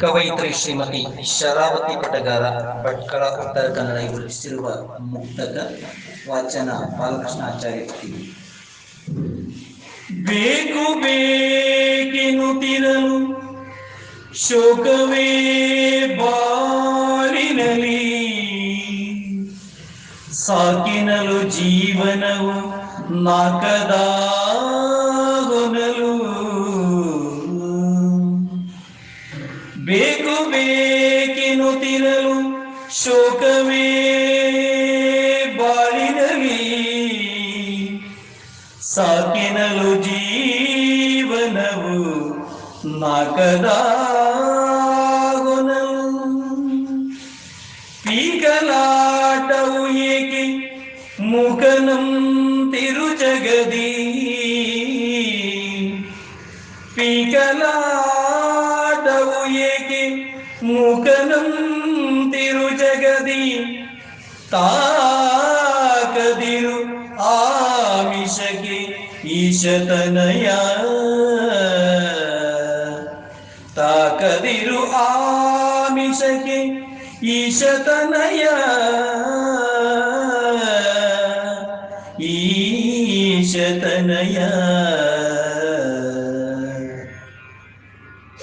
ಕವಯಿತ್ರಿ ಶ್ರೀಮತಿ ಶರಾವತಿ ಪಟಗಾರ, ಭಟ್ಕಳ ಉತ್ತರ ಕನ್ನಡ ಇವರು ರಚಿಸಿರುವ ಮುಕ್ತಕ ವಾಚನ ಬಾಲಕೃಷ್ಣಾಚಾರ್ಯ ಬೇಕು ಬೇಕೆನ್ನುತ್ತಿರಲು ಶೋಕವೇ ಬಾಳಿನಲಿ ಸಾಕಿನಲು ಜೀವನವು ನಾಕದಾಗೊನಲು ಬೇಕು ಬೇಕೆನ್ನುತ್ತಿರಲು ಶೋಕವೇ ಬಾಳಿನಲಿ ಸಾಕಿನಲು ಜೀವನವು ನಾಕದಾಗೊನಲು. ಪೀಕಲಾಟವು ಏಕೆ ಮುಖನಂ ತಿರು ತಿರುಜಗದಿ. ಪೀಕಲಾಟವು ಏಕೆ ಮುಖನಂ ತಿರುಜಗದಿ ತಾಕದಿರು ಆಮಿಷಕ್ಕೆ ಈಶತನಯ. ತಾಕದಿರು ಆಮಿಷಕ್ಕೆ ಈಶತನಯ. ಈಶತನಯ.